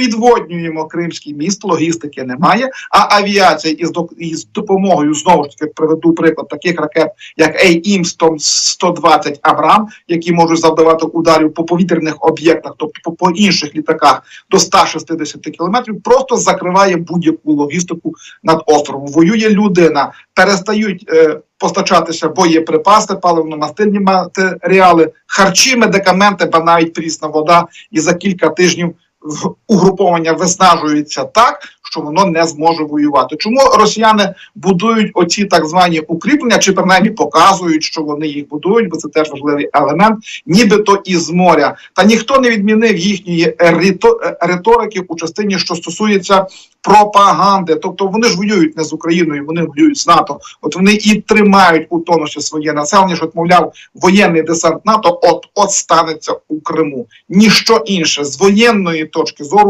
підводнюємо Кримський міст, логістики немає. А авіація із із допомогою знову ж таки приведу приклад таких ракет, як AIM 120 Абрам, які можуть завдавати ударів по повітряних об'єктах, тобто по, інших літаках до 160 кілометрів, просто закриває будь-яку логістику над островом. Воює людина, перестають е, постачатися боєприпаси, паливно-мастильні матеріали, харчі, медикаменти, ба навіть прісна вода, і за кілька тижнів угруповання виснажується так, що воно не зможе воювати. Чому росіяни будують оці так звані укріплення, чи принаймні показують, що вони їх будують, бо це теж важливий елемент, нібито із моря. Та ніхто не відмінив їхньої е, риторики у частині, що стосується пропаганди. Тобто вони ж воюють не з Україною, вони воюють з НАТО. От вони і тримають у тонусі своє населення, що мовляв, воєнний десант НАТО от от станеться у Криму. Ніщо інше з воєнної точки зору